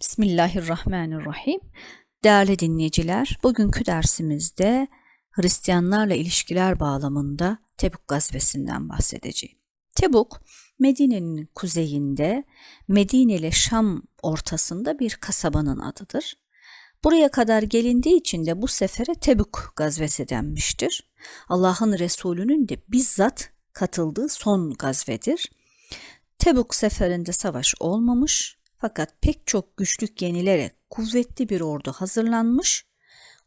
Bismillahirrahmanirrahim. Değerli dinleyiciler, bugünkü dersimizde Hristiyanlarla ilişkiler bağlamında Tebuk gazvesinden bahsedeceğim. Tebuk, Medine'nin kuzeyinde, Medine ile Şam ortasında bir kasabanın adıdır. Buraya kadar gelindiği için de bu sefere Tebuk gazvesi denmiştir. Allah'ın Resulü'nün de bizzat katıldığı son gazvedir. Tebuk seferinde savaş olmamış, fakat pek çok güçlük yenilerek kuvvetli bir ordu hazırlanmış,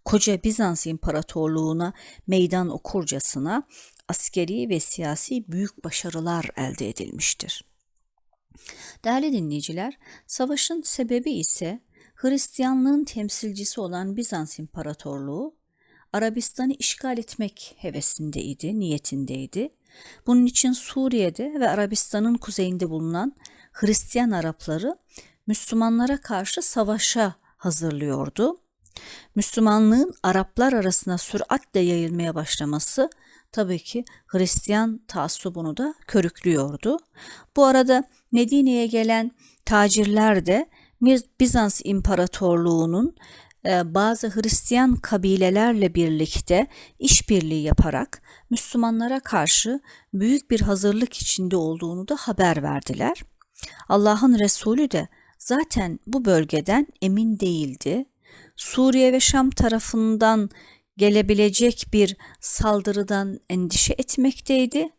koca Bizans İmparatorluğuna meydan okurcasına askeri ve siyasi büyük başarılar elde edilmiştir. Değerli dinleyiciler, savaşın sebebi ise Hristiyanlığın temsilcisi olan Bizans İmparatorluğu Arabistan'ı işgal etmek hevesindeydi, niyetindeydi. Bunun için Suriye'de ve Arabistan'ın kuzeyinde bulunan Hristiyan Arapları Müslümanlara karşı savaşa hazırlıyordu. Müslümanlığın Araplar arasına süratle yayılmaya başlaması tabii ki Hristiyan taassubunu da körüklüyordu. Bu arada Medine'ye gelen tacirler de Bizans İmparatorluğu'nun e, bazı Hristiyan kabilelerle birlikte işbirliği yaparak Müslümanlara karşı büyük bir hazırlık içinde olduğunu da haber verdiler. Allah'ın Resulü de zaten bu bölgeden emin değildi. Suriye ve Şam tarafından gelebilecek bir saldırıdan endişe etmekteydi.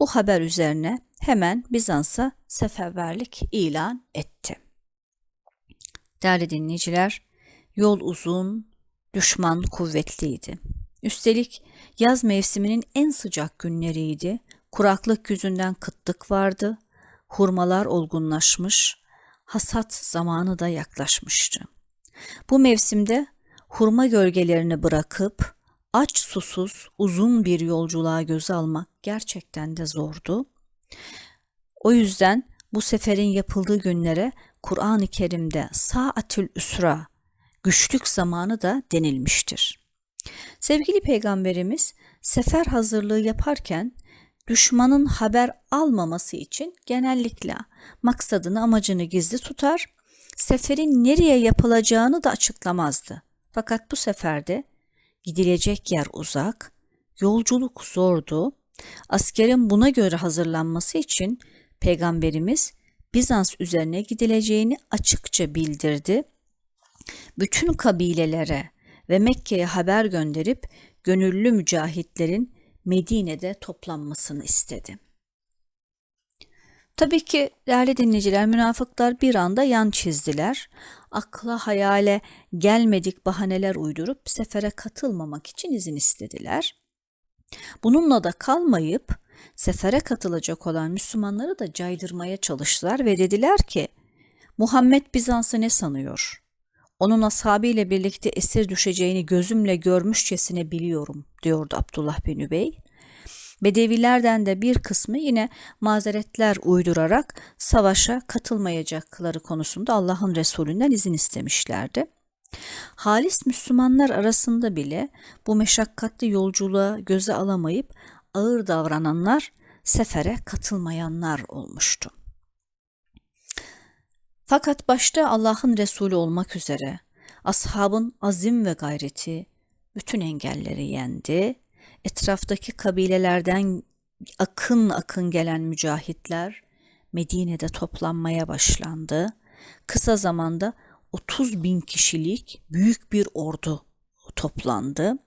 Bu haber üzerine hemen Bizans'a seferberlik ilan etti. Değerli dinleyiciler, yol uzun, düşman kuvvetliydi. Üstelik yaz mevsiminin en sıcak günleriydi. Kuraklık yüzünden kıtlık vardı. Hurmalar olgunlaşmış, hasat zamanı da yaklaşmıştı. Bu mevsimde hurma gölgelerini bırakıp aç susuz uzun bir yolculuğa göze almak gerçekten de zordu. O yüzden bu seferin yapıldığı günlere Kur'an-ı Kerim'de saatül üsra, güçlük zamanı da denilmiştir. Sevgili peygamberimiz sefer hazırlığı yaparken düşmanın haber almaması için genellikle maksadını amacını gizli tutar, seferin nereye yapılacağını da açıklamazdı. Fakat bu seferde gidilecek yer uzak, yolculuk zordu. Askerin buna göre hazırlanması için peygamberimiz Bizans üzerine gidileceğini açıkça bildirdi. Bütün kabilelere ve Mekke'ye haber gönderip gönüllü mücahitlerin Medine'de toplanmasını istedi. Tabii ki değerli dinleyiciler münafıklar bir anda yan çizdiler. Akla hayale gelmedik bahaneler uydurup sefere katılmamak için izin istediler. Bununla da kalmayıp sefere katılacak olan Müslümanları da caydırmaya çalıştılar ve dediler ki Muhammed Bizans'ı ne sanıyor? Onun ashabıyla birlikte esir düşeceğini gözümle görmüşçesine biliyorum diyordu Abdullah bin Übey. Bedevilerden de bir kısmı yine mazeretler uydurarak savaşa katılmayacakları konusunda Allah'ın Resulünden izin istemişlerdi. Halis Müslümanlar arasında bile bu meşakkatli yolculuğa göze alamayıp ağır davrananlar sefere katılmayanlar olmuştu. Fakat başta Allah'ın Resulü olmak üzere ashabın azim ve gayreti bütün engelleri yendi etraftaki kabilelerden akın akın gelen mücahitler Medine'de toplanmaya başlandı. Kısa zamanda 30 bin kişilik büyük bir ordu toplandı.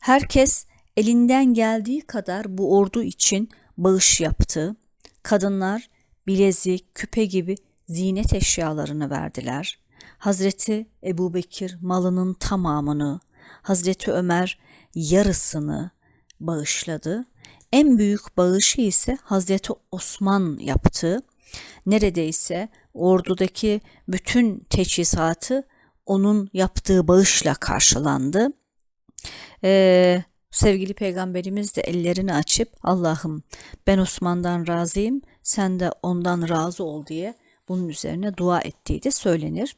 Herkes elinden geldiği kadar bu ordu için bağış yaptı. Kadınlar bilezik, küpe gibi zinet eşyalarını verdiler. Hazreti Ebu Bekir malının tamamını, Hazreti Ömer yarısını bağışladı. En büyük bağışı ise Hazreti Osman yaptı. Neredeyse ordudaki bütün teçhizatı onun yaptığı bağışla karşılandı. Ee, sevgili peygamberimiz de ellerini açıp Allah'ım ben Osman'dan razıyım sen de ondan razı ol diye bunun üzerine dua ettiği de söylenir.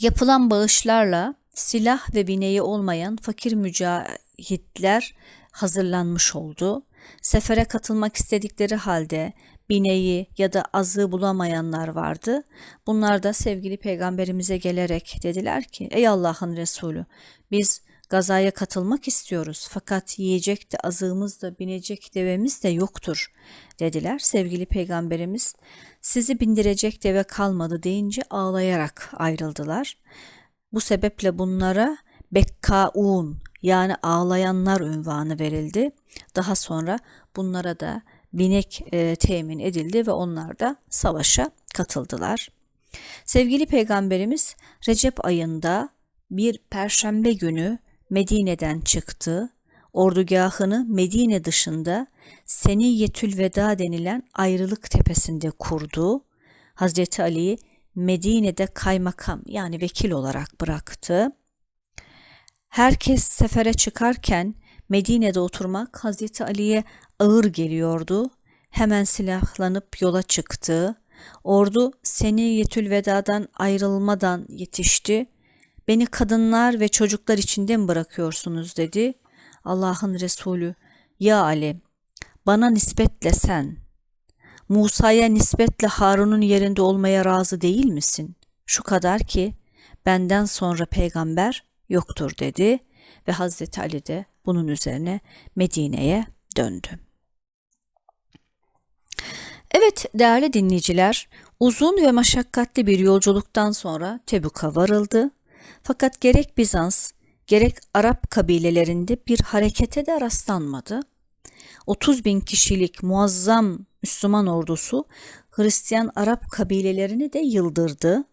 Yapılan bağışlarla silah ve bineği olmayan fakir mücahitler hazırlanmış oldu. Sefere katılmak istedikleri halde bineği ya da azığı bulamayanlar vardı. Bunlar da sevgili peygamberimize gelerek dediler ki ey Allah'ın Resulü biz gazaya katılmak istiyoruz fakat yiyecek de azığımız da binecek devemiz de yoktur dediler. Sevgili peygamberimiz sizi bindirecek deve kalmadı deyince ağlayarak ayrıldılar. Bu sebeple bunlara Bekkaun yani ağlayanlar ünvanı verildi. Daha sonra bunlara da binek e, temin edildi ve onlar da savaşa katıldılar. Sevgili Peygamberimiz Recep ayında bir perşembe günü Medine'den çıktı. Ordugahını Medine dışında Seniyetül Veda denilen ayrılık tepesinde kurdu. Hazreti Ali'yi Medine'de kaymakam yani vekil olarak bıraktı. Herkes sefere çıkarken Medine'de oturmak Hazreti Ali'ye ağır geliyordu. Hemen silahlanıp yola çıktı. Ordu Seniyetül Veda'dan ayrılmadan yetişti. Beni kadınlar ve çocuklar içinde mi bırakıyorsunuz dedi. Allah'ın Resulü ya Ali bana nispetle sen Musa'ya nispetle Harun'un yerinde olmaya razı değil misin? Şu kadar ki benden sonra peygamber yoktur dedi ve Hazreti Ali de bunun üzerine Medine'ye döndü. Evet değerli dinleyiciler, uzun ve meşakkatli bir yolculuktan sonra Tebuk'a varıldı. Fakat gerek Bizans, gerek Arap kabilelerinde bir harekete de rastlanmadı. 30 bin kişilik muazzam Müslüman ordusu Hristiyan Arap kabilelerini de yıldırdı.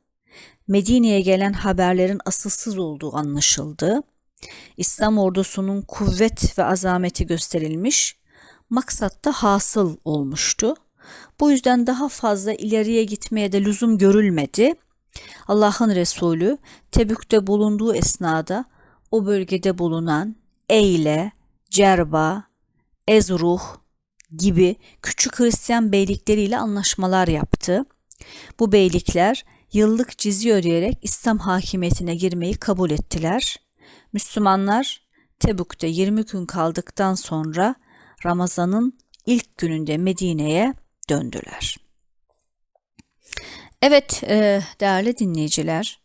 Medine'ye gelen haberlerin asılsız olduğu anlaşıldı. İslam ordusunun kuvvet ve azameti gösterilmiş, maksat da hasıl olmuştu. Bu yüzden daha fazla ileriye gitmeye de lüzum görülmedi. Allah'ın Resulü Tebük'te bulunduğu esnada o bölgede bulunan Eyle, Cerba, Ezruh gibi küçük Hristiyan beylikleriyle anlaşmalar yaptı. Bu beylikler yıllık cizye ödeyerek İslam hakimiyetine girmeyi kabul ettiler. Müslümanlar Tebük'te 20 gün kaldıktan sonra Ramazan'ın ilk gününde Medine'ye döndüler. Evet e, değerli dinleyiciler,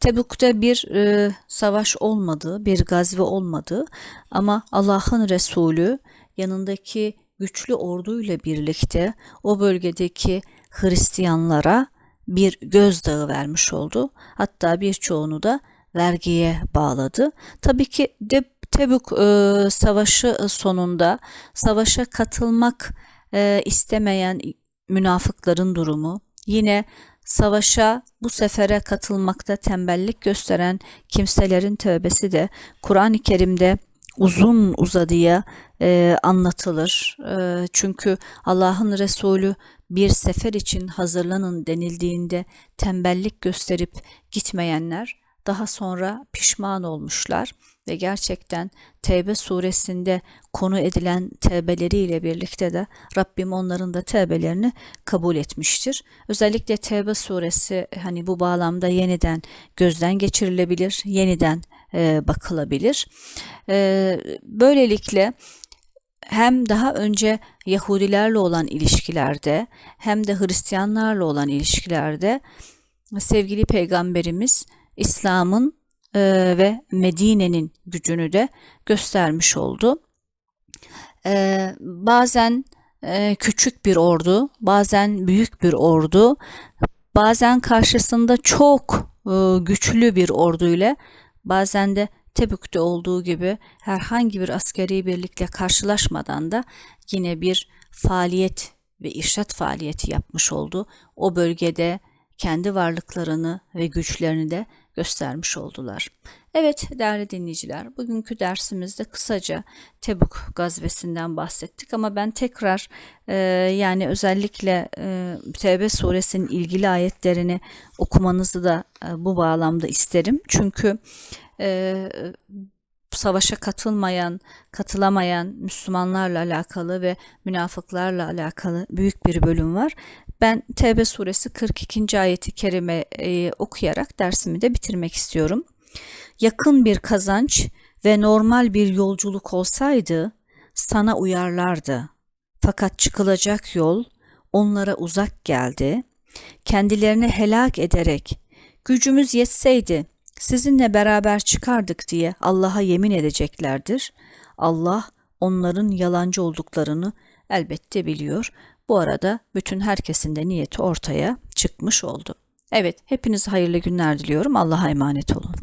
Tebük'te bir e, savaş olmadı, bir gazve olmadı ama Allah'ın Resulü yanındaki güçlü orduyla birlikte o bölgedeki Hristiyanlara bir gözdağı vermiş oldu. Hatta birçoğunu da vergiye bağladı. Tabii ki de Tebük e, savaşı sonunda savaşa katılmak e, istemeyen münafıkların durumu, yine savaşa bu sefere katılmakta tembellik gösteren kimselerin tövbesi de Kur'an-ı Kerim'de uzun uzadıya e, anlatılır. E, çünkü Allah'ın Resulü bir sefer için hazırlanın denildiğinde tembellik gösterip gitmeyenler daha sonra pişman olmuşlar ve gerçekten Tevbe suresinde konu edilen tevbeleriyle birlikte de Rabbim onların da tevbelerini kabul etmiştir. Özellikle Tevbe suresi hani bu bağlamda yeniden gözden geçirilebilir, yeniden e, bakılabilir. E, böylelikle hem daha önce Yahudilerle olan ilişkilerde hem de Hristiyanlarla olan ilişkilerde sevgili peygamberimiz İslam'ın e, ve Medine'nin gücünü de göstermiş oldu. E, bazen e, küçük bir ordu, bazen büyük bir ordu, bazen karşısında çok e, güçlü bir ordu ile bazen de Tebük'te olduğu gibi herhangi bir askeri birlikle karşılaşmadan da yine bir faaliyet ve irşat faaliyeti yapmış oldu. O bölgede kendi varlıklarını ve güçlerini de göstermiş oldular. Evet değerli dinleyiciler bugünkü dersimizde kısaca Tebük gazvesinden bahsettik ama ben tekrar e, yani özellikle e, Tevbe suresinin ilgili ayetlerini okumanızı da e, bu bağlamda isterim. Çünkü e, savaşa katılmayan, katılamayan Müslümanlarla alakalı ve münafıklarla alakalı büyük bir bölüm var. Ben Tevbe suresi 42. ayeti kerime e, okuyarak dersimi de bitirmek istiyorum. Yakın bir kazanç ve normal bir yolculuk olsaydı sana uyarlardı. Fakat çıkılacak yol onlara uzak geldi. Kendilerini helak ederek gücümüz yetseydi sizinle beraber çıkardık diye Allah'a yemin edeceklerdir. Allah onların yalancı olduklarını elbette biliyor. Bu arada bütün herkesin de niyeti ortaya çıkmış oldu. Evet, hepinize hayırlı günler diliyorum. Allah'a emanet olun.